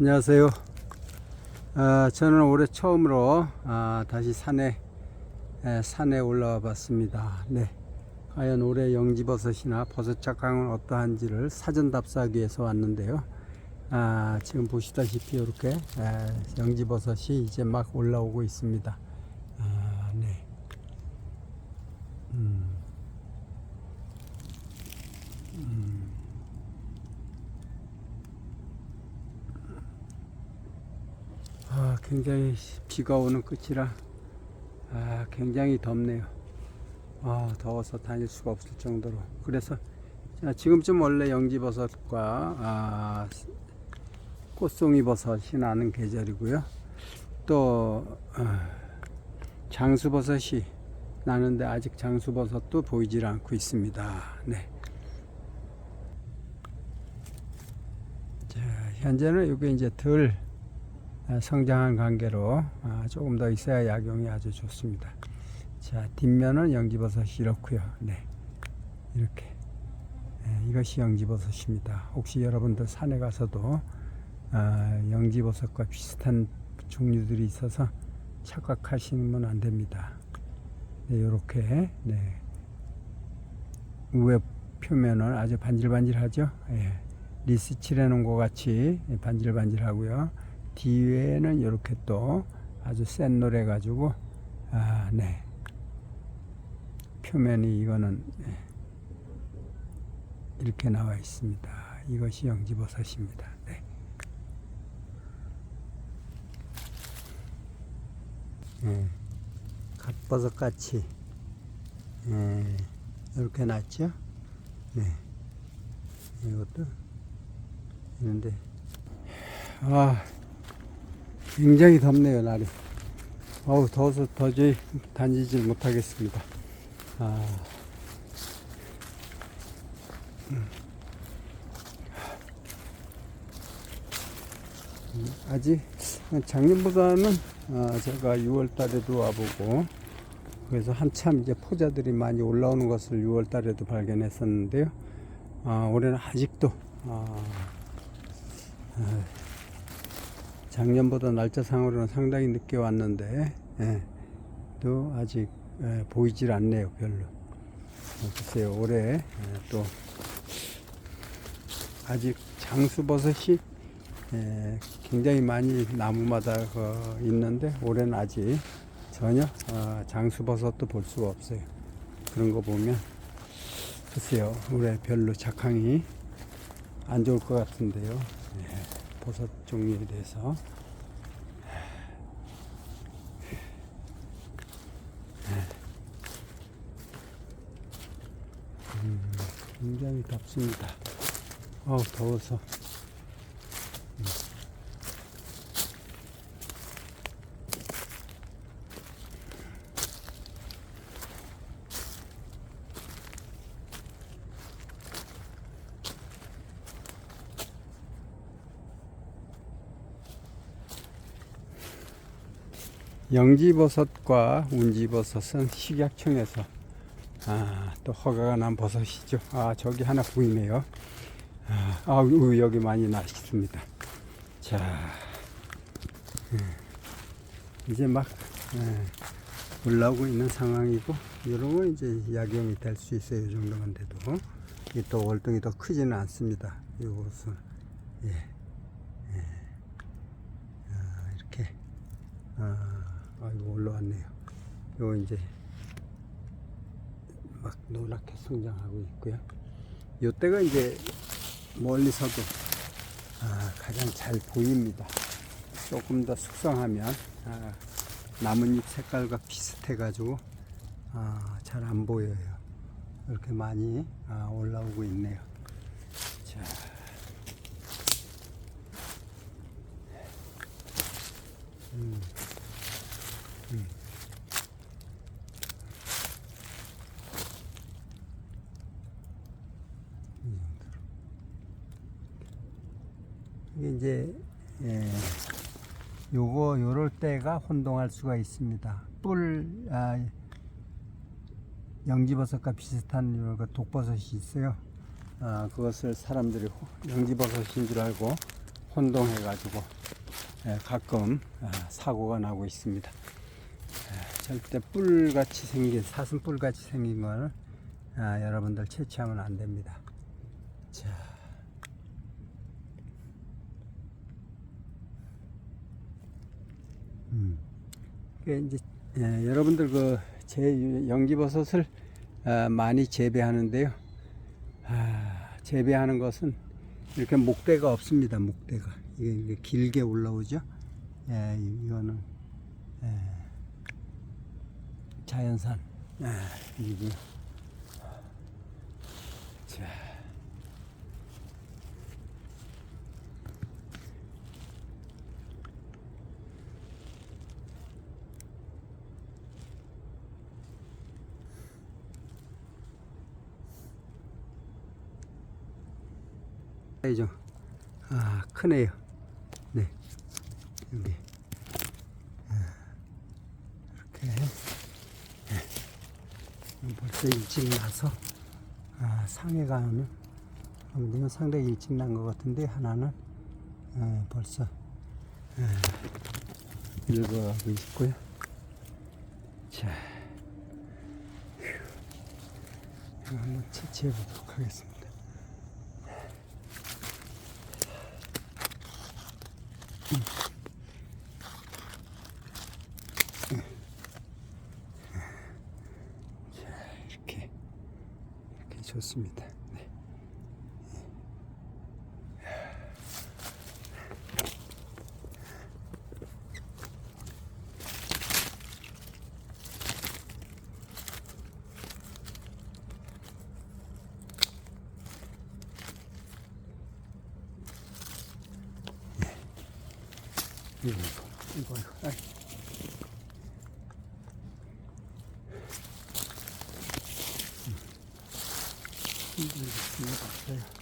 안녕하세요. 아, 저는 올해 처음으로 아, 다시 산에 에, 산에 올라와 봤습니다. 네. 과연 올해 영지버섯이나 버섯 작황은 어떠한지를 사전 답사하기 위해서 왔는데요. 아, 지금 보시다시피 이렇게 에, 영지버섯이 이제 막 올라오고 있습니다. 아, 네. 음. 아, 굉장히 비가 오는 끝이라 아, 굉장히 덥네요. 아, 더워서 다닐 수가 없을 정도로. 그래서 자, 지금쯤 원래 영지버섯과 아, 꽃송이 버섯이 나는 계절이고요. 또 아, 장수버섯이 나는데 아직 장수버섯도 보이질 않고 있습니다. 네. 자, 현재는 이게 이제 덜 아, 성장한 관계로 아, 조금 더 있어야 약용이 아주 좋습니다. 자, 뒷면은 영지버섯이 이렇고요. 네, 이렇게 네, 이것이 영지버섯입니다. 혹시 여러분들 산에 가서도 아, 영지버섯과 비슷한 종류들이 있어서 착각하시면 안 됩니다. 네, 이렇게 네, 우회 표면은 아주 반질반질하죠. 예, 리스 칠해 놓은 것 같이 반질반질하고요. 뒤에는 이렇게 또 아주 센 노래 가지고 아, 네. 표면이 이거는 예, 이렇게 나와 있습니다. 이것이 영지버섯입니다. 네. 예, 갓버섯 같이 예, 이렇게 났죠. 네. 이것도 있는데 아 굉장히 덥네요 날이. 어우 더워서 도저히 다니질 못하겠습니다. 아, 음. 음, 아직 작년보다는 아, 제가 6월 달에도 와보고 그래서 한참 이제 포자들이 많이 올라오는 것을 6월 달에도 발견했었는데요. 아, 올해는 아직도 아, 아, 작년보다 날짜상으로는 상당히 늦게 왔는데 예, 또 아직 예, 보이질 않네요 별로. 어, 글쎄요 올해 예, 또 아직 장수버섯이 예, 굉장히 많이 나무마다 어, 있는데 올해는 아직 전혀 어, 장수버섯도 볼 수가 없어요. 그런 거 보면 글쎄요 올해 별로 작황이 안 좋을 것 같은데요. 예. 버섯 종류에 대해서 음, 굉장히 덥습니다. 어우 더워서 영지버섯과 운지버섯은 식약청에서 아, 또 허가가 난 버섯이죠. 아, 저기 하나 보이네요. 아, 아 우, 여기 많이 나있습니다. 자, 예. 이제 막 예, 올라오고 있는 상황이고, 이런 건 이제 약용이 될 수 있어요. 이 정도만 돼도. 이게 또 월등히 더 크지는 않습니다. 이것은, 예. 예. 아, 이렇게. 아, 아이고 올라왔네요. 요 이제 막 노랗게 성장하고 있고요. 요 때가 이제 멀리서도 아, 가장 잘 보입니다. 조금 더 숙성하면 아, 나뭇잎 색깔과 비슷해 가지고 아, 잘 안 보여요. 이렇게 많이 아, 올라오고 있네요. 자. 음. 이제 예, 요거 요럴 때가 혼동할 수가 있습니다. 뿔 아, 영지버섯과 비슷한 요거 독버섯이 있어요. 아, 그것을 사람들이 호- 영지버섯인 줄 알고 혼동해가지고 예, 가끔 아, 사고가 나고 있습니다. 예, 절대 뿔같이 생긴 사슴 뿔같이 생긴 거는 아, 여러분들 채취하면 안 됩니다. 자. 음. 그 이제 예, 여러분들 그 제 연기버섯을 아, 많이 재배하는데요. 아, 재배하는 것은 이렇게 목대가 없습니다. 목대가 이게 길게 올라오죠. 예, 이거는 예, 자연산 예, 이게 자. 이죠. 아, 크네요. 네. 여기. 아, 이렇게. 네. 벌써 일찍 나서, 아, 상해 가는, 이건 상당히 일찍 난 것 같은데, 하나는, 아, 벌써, 아, 읽어가고 있고요. 자. 한번 채취해 보도록 하겠습니다. 이렇게 이렇게 좋습니다. 네. 이거 이거 이거. 아이. 힘들겠습니다. 없어요.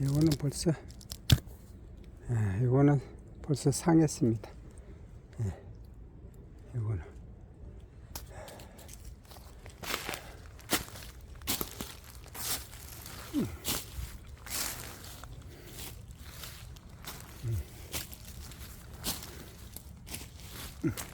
이거는 벌써 아, 이거는 벌써 상했습니다. Mm-hmm.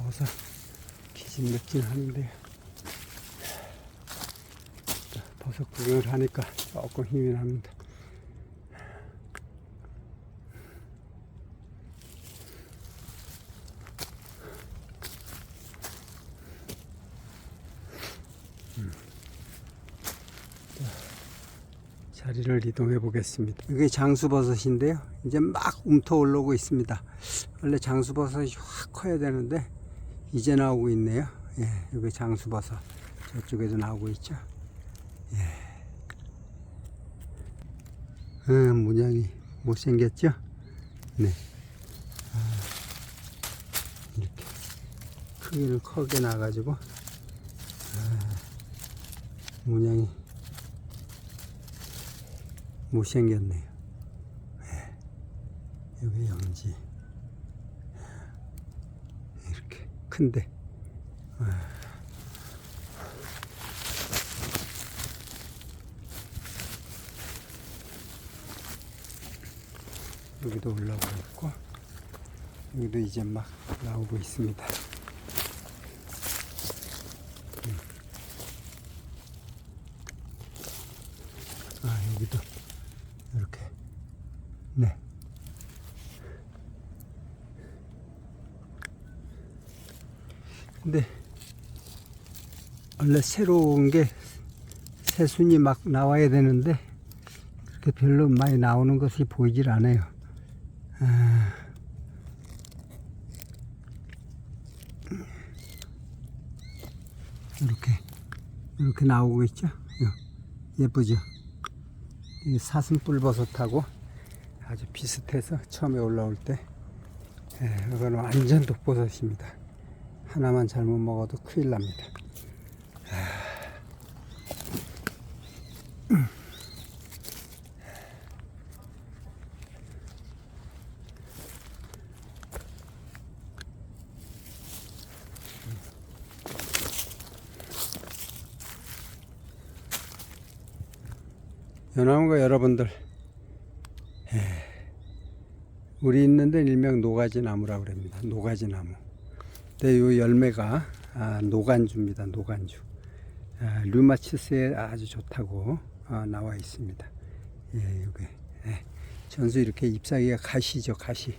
더워서 기진맥진 하는데요. 버섯 구경을 하니까 조금 힘이 납니다. 음. 자, 자리를 이동해 보겠습니다. 이게 장수버섯인데요. 이제 막 움터 올라오고 있습니다. 원래 장수버섯이 확 커야 되는데 이제 나오고 있네요. 예, 여기 장수버섯 저쪽에도 나오고 있죠. 예. 음, 문양이 못생겼죠? 네. 아, 이렇게 크기는 크게 나가지고 아, 문양이 못생겼네요. 예. 여기 영지. 이렇게 큰데 여기도 올라오고 있고 여기도 이제 막 나오고 있습니다. 음. 아 여기도 이렇게 네. 근데 원래 새로운 게 새순이 막 나와야 되는데 그렇게 별로 많이 나오는 것이 보이질 않아요. 아... 이렇게 이렇게 나오고 있죠. 예쁘죠. 이 사슴뿔 버섯하고 아주 비슷해서 처음에 올라올 때 예, 이거는 완전 독버섯입니다. 하나만 잘못 먹어도 큰일 납니다. 연나무가 여러분들 에, 우리 있는 데 일명 노가지 나무라고 그럽니다. 노가지 나무. 근데 이 열매가 아, 노간주입니다. 노간주. 아, 류마티스에 아주 좋다고 아, 나와 있습니다. 예, 이게 예. 전수 이렇게 잎사귀가 가시죠, 가시.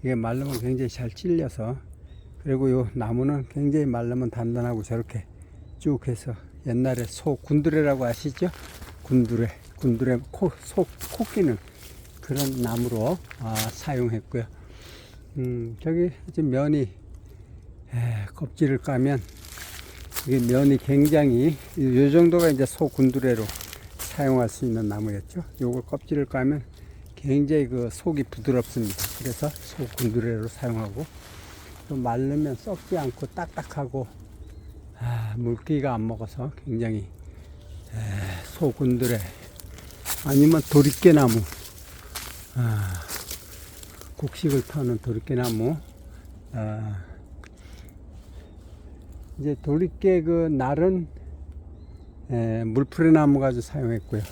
이게 말르면 굉장히 잘 찔려서 그리고 이 나무는 굉장히 말르면 단단하고 저렇게 쭉 해서 옛날에 소 군두레라고 아시죠? 군두레, 군두레 코, 소, 코끼는 그런 나무로 아, 사용했고요. 음, 저기 지금 면이 에, 껍질을 까면 이게 면이 굉장히 이 정도가 이제 소 군두레로 사용할 수 있는 나무였죠. 요걸 껍질을 까면 굉장히 그 속이 부드럽습니다. 그래서 소 군두레로 사용하고 또 마르면 썩지 않고 딱딱하고 아, 물기가 안 먹어서 굉장히 에, 소 군두레 아니면 도리깨나무 아, 곡식을 터는 도리깨나무 아, 이제 도리깨 그 날은 에, 물풀의 나무 가지고 사용했고요.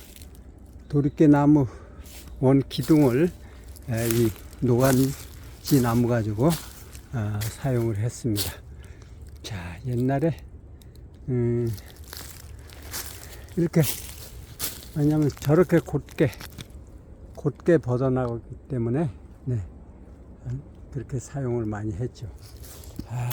도리깨 나무 원 기둥을 에, 이 노간지 나무 가지고 아, 사용을 했습니다. 자 옛날에 음, 이렇게 왜냐하면 저렇게 곧게 곧게 벗어나기 때문에 네 그렇게 사용을 많이 했죠. 아,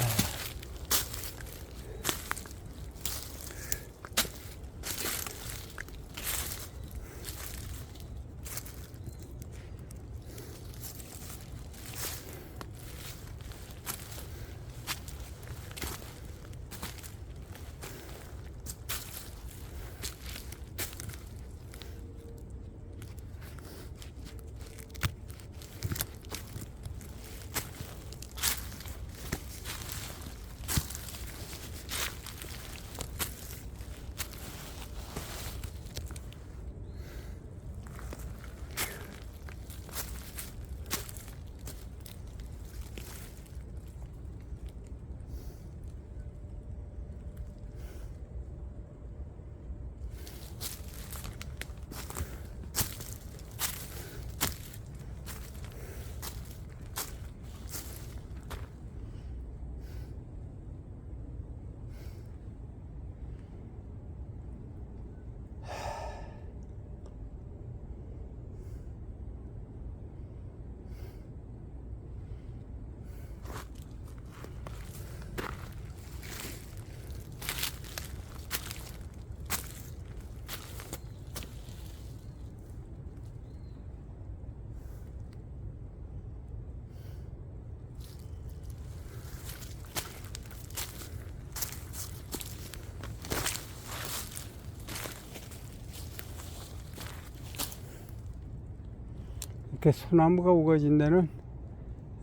이렇게 소나무가 우거진 데는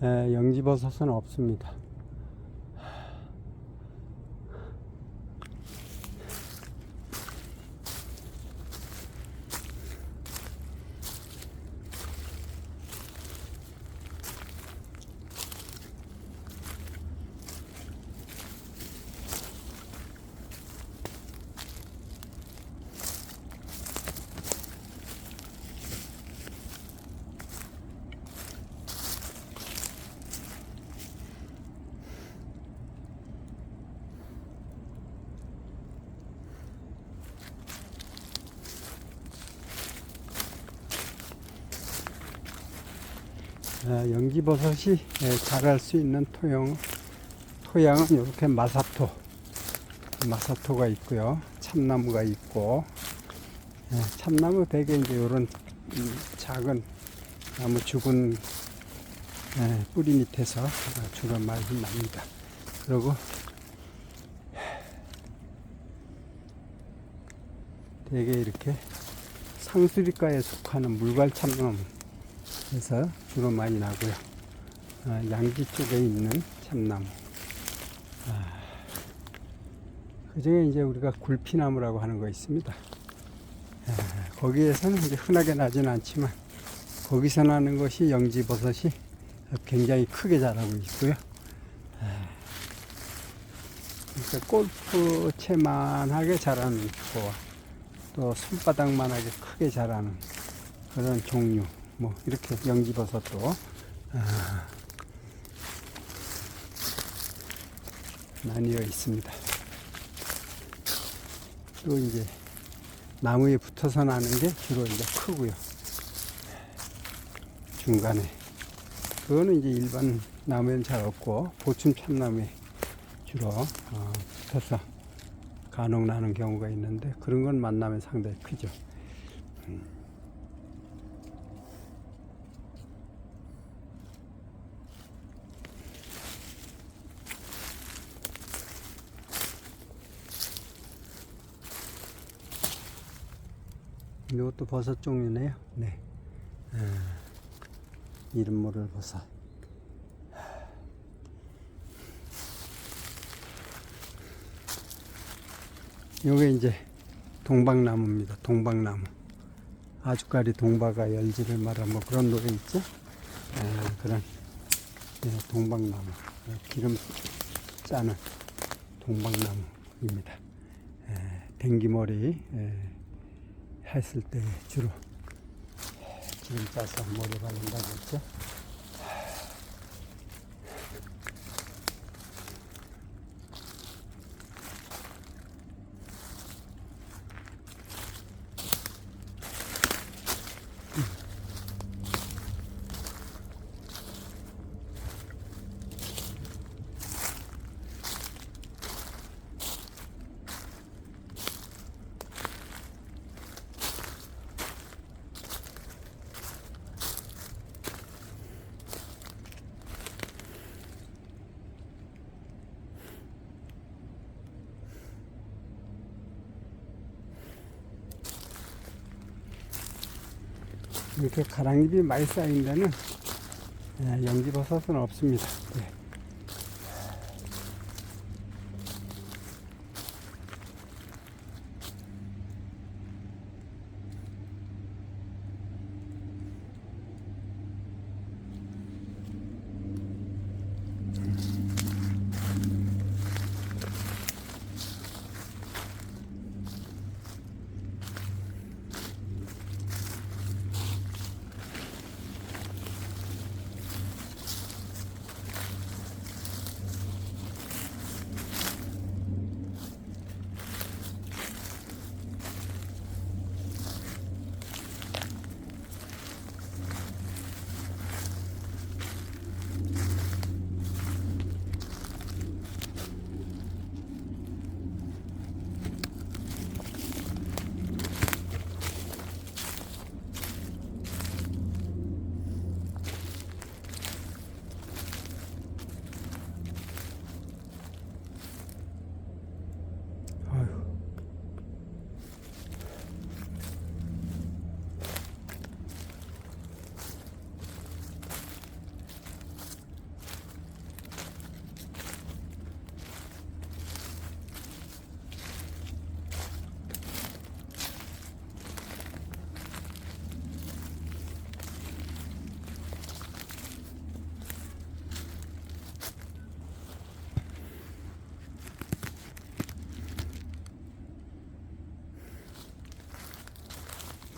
에, 영지버섯은 없습니다. 에, 영지버섯이 에, 자랄 수 있는 토양, 토양은 이렇게 마사토, 마사토가 있고요. 참나무가 있고, 에, 참나무 대개 이제 이런 작은 나무 죽은 에, 뿌리 밑에서 어, 주로 많이 납니다. 그리고 대개 이렇게 상수리과에 속하는 물괄 참나무 에서 주로 많이 나고요. 아, 양지 쪽에 있는 참나무. 아, 그 중에 이제 우리가 굴피나무라고 하는 거 있습니다. 아, 거기에서는 이제 흔하게 나지는 않지만 거기서 나는 것이 영지버섯이 굉장히 크게 자라고 있고요. 아, 그러니까 골프채만하게 자라는 거와 또 손바닥만하게 크게 자라는 그런 종류 뭐 이렇게 영지버섯도 아, 나뉘어 있습니다. 또 이제 나무에 붙어서 나는 게 주로 이제 크고요. 중간에 그거는 이제 일반 나무에는 잘 없고 보충 참나무에 주로 어, 붙어서 간혹 나는 경우가 있는데 그런 건 만나면 상당히 크죠. 음. 이것도 버섯 종류네요. 네. 아, 이름 모를 버섯. 요게 이제 동박나무입니다. 동박나무. 아주까리 동바가 열지를 마라 뭐 그런 노래 있죠? 아, 그런 예, 동박나무. 기름 짜는 동박나무입니다. 예, 댕기머리 예, 했을 때 주로 기름 짜서 머리 바른다고 했죠? 이렇게 가랑잎이 많이 쌓인 데는 예, 연기버섯은 없습니다.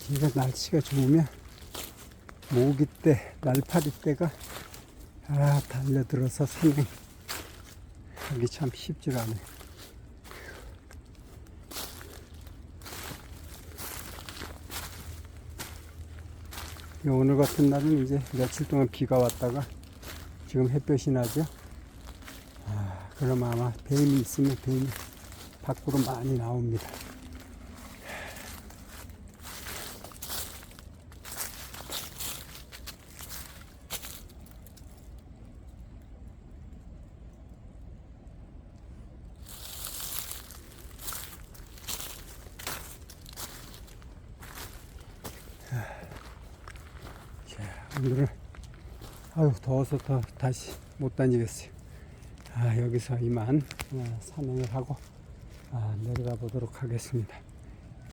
진짜 날씨가 좋으면 모기 때, 날파리 때가 아 달려들어서 산행 하기 참 쉽지가 않아요. 이 오늘 같은 날은 이제 며칠 동안 비가 왔다가 지금 햇볕이 나죠. 아, 그럼 아마 뱀이 있으면 뱀이 밖으로 많이 나옵니다. 오늘은 아유 더워서 더 다시 못 다니겠어요. 아 여기서 이만 어, 산행을 하고 아, 내려가 보도록 하겠습니다.